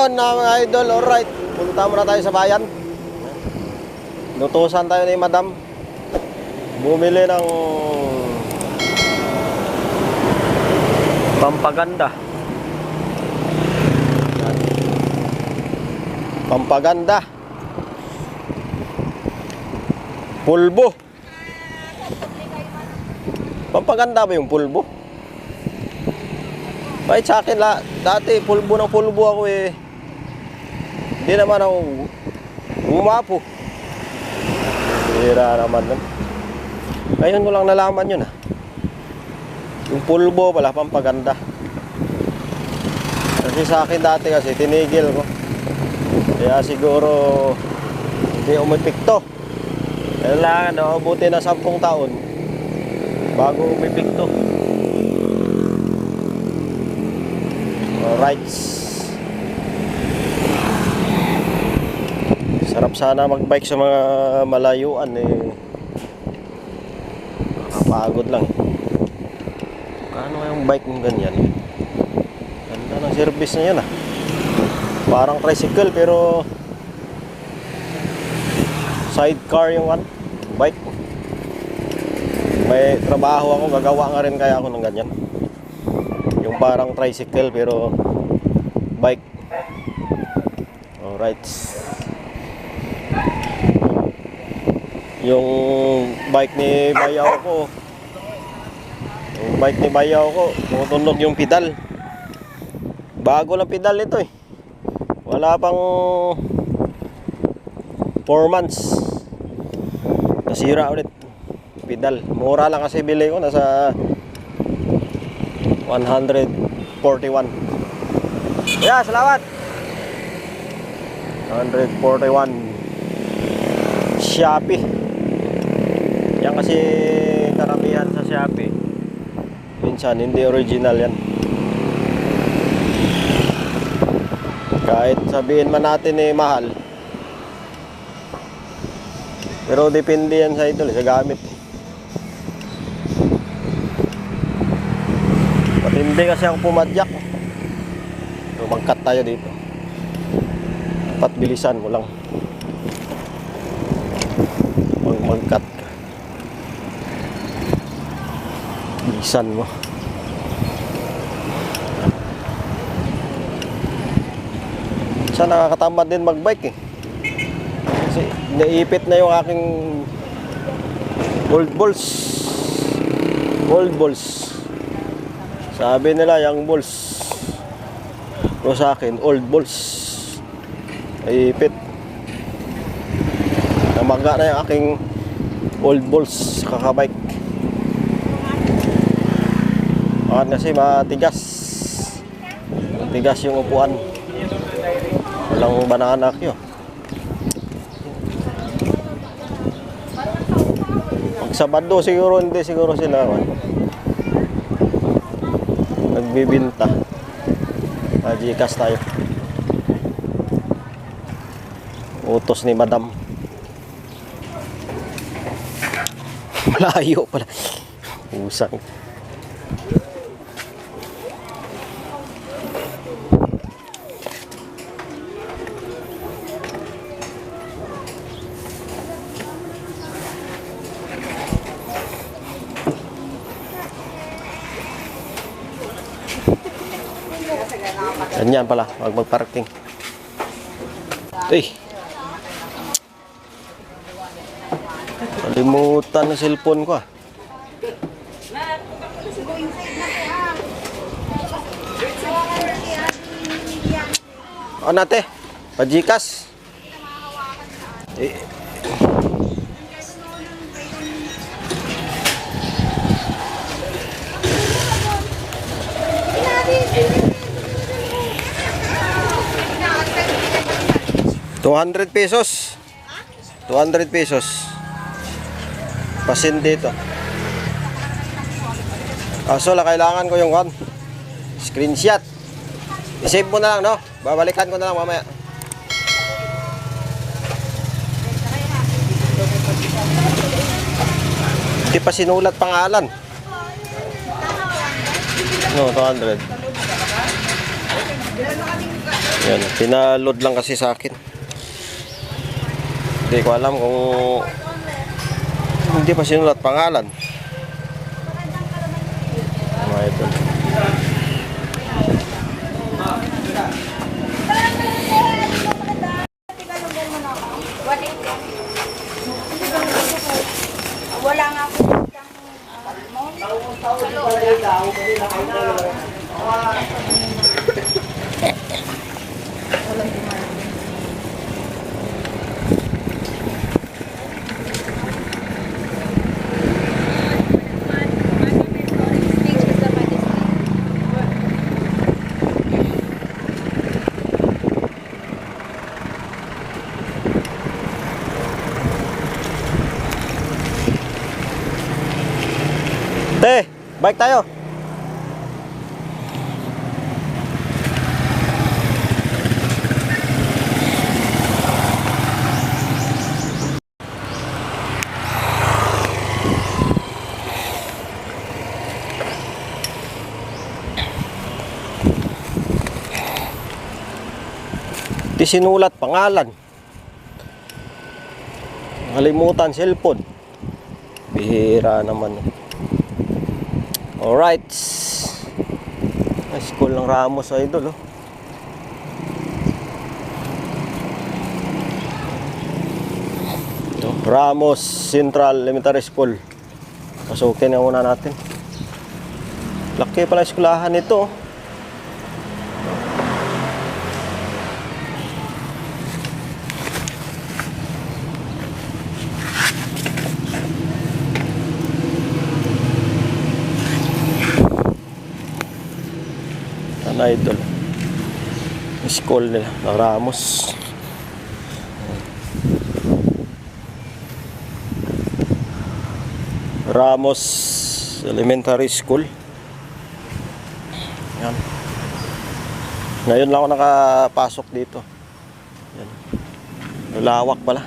yun na mga idol, alright. Punta muna tayo sa bayan. Nutusan tayo ni madam. Bumili ng pampaganda. Pampaganda. Pulbo. Pampaganda ba yung pulbo? Kahit sa akin, la, dati pulbo ng pulbo ako eh. Hindi naman ako umapo. Hira naman nun. Ngayon ko lang nalaman yun ah. Yung pulbo pala, pampaganda. Kasi sa akin dati kasi, tinigil ko. Kaya siguro, hindi umipikto. Kailangan, no, buti na 10 taon bago umipikto. Alright. Sarap sana magbike sa mga malayuan eh. Nakapagod lang eh. Kano yung bike ng ganyan? Ganda ng service na yan ah. Parang tricycle pero sidecar yung one, bike. May trabaho ako, gagawa nga rin kaya ako ng ganyan. Yung parang tricycle pero bike. Alright. Yung bike ni Bayaw ko. Yung bike ni Bayaw ko, tumutunog yung pedal. Bago lang pedal ito eh. Wala pang 4 months. Nasira ulit. Pedal. Mura lang kasi bili ko. Nasa 141. Yeah, salamat. 141. Shopee. Yan kasi karamihan sa Shopee. Minsan hindi original yan. Kahit sabihin man natin eh mahal. Pero depende yan sa ito, sa gamit. Matindi kasi ako pumadyak. Mag-cut tayo dito. Dapat bilisan mo lang. Mag mag-cut ka. Bilisan mo. Sa nakakatamad din magbike eh. Kasi naipit na yung aking old balls. Old balls. Sabi nila young balls. Pero sa akin, old balls. Naipit. Namaga na yung aking old balls kakabike. Bakit kasi matigas. Matigas yung upuan. Walang banana kyo. Pag Sabado siguro hindi siguro sila. Nagbibinta. Majikas tayo. Utos ni Madam. Malayo pala. Usang. Ganyan pala, wag magparking. Uy. Kalimutan na cellphone ko ah. Ano nate? Pajikas? Eh, 200 pesos. 200 pesos. Pasin dito. Kaso la kailangan ko yung one. Screenshot. I-save mo na lang, no? Babalikan ko na lang mamaya. Hindi pa sinulat pangalan. No, 200. Yan, pinaload lang kasi sa akin. Hindi ko alam kung hindi pa sinulat pangalan. Mga idol. Wala nga ako Te, bike tayo. Di sinulat pangalan. Kalimutan cellphone. Bihira naman. Alright. Ay, school ng Ramos Idol, oh. Ito, Ramos Central Elementary School. Pasukin na muna natin. Laki pala yung eskwelahan nito. oh. Idol? School nila, ng Ramos. Ramos Elementary School. Yan. Ngayon lang ako nakapasok dito. Yan. Lawak pala.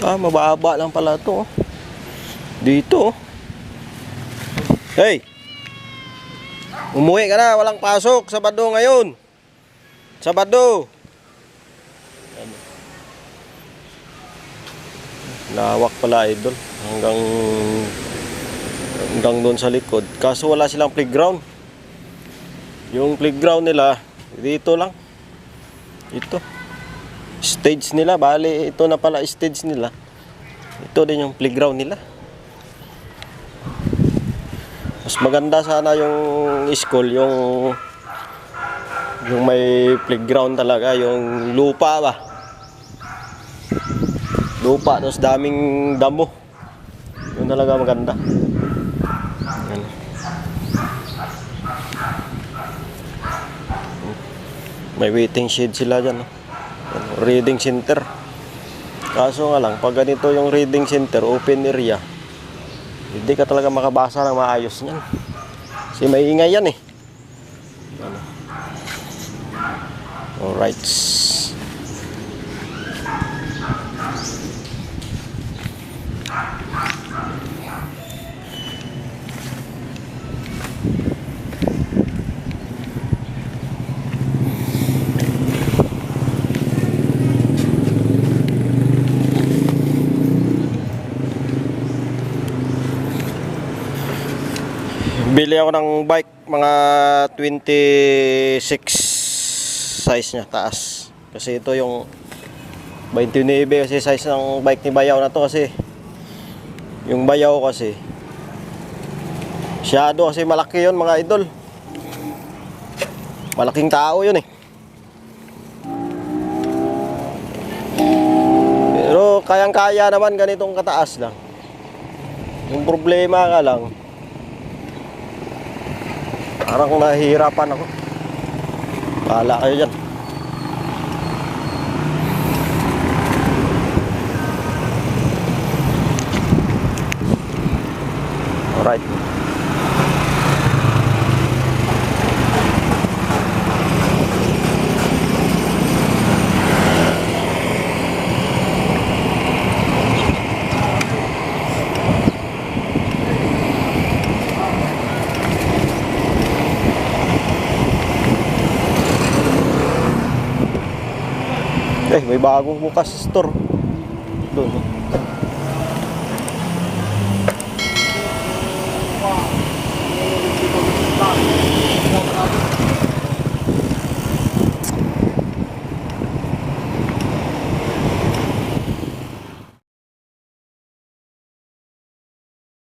Yan. Ah, mababa lang pala to. Dito. Hey! Umuwi ka na, walang pasok. Sabado ngayon. Sabado. Lawak pala idol. Hanggang hanggang doon sa likod. Kaso wala silang playground. Yung playground nila dito lang. Ito. Stage nila, bali ito na pala stage nila. Ito din yung playground nila. Mas maganda sana yung school, yung yung may playground talaga, yung lupa ba. Lupa, tapos daming damo. Yun talaga maganda. Yan. May waiting shed sila dyan. No? Reading center. Kaso nga lang, pag ganito yung reading center, open area, hindi ka talaga makabasa ng maayos niyan. Kasi maingay yan eh. Alright. Bili ako ng bike, mga 26 size niya, taas. Kasi ito yung 29 kasi size ng bike ni Bayaw na to kasi yung Bayaw kasi Shadow kasi malaki yon mga idol. Malaking tao yun eh. Pero kayang-kaya naman ganitong kataas lang. Yung problema nga lang, Parang nahihirapan ako. Bahala kayo dyan. Alright. may bagong bukas store. Doon.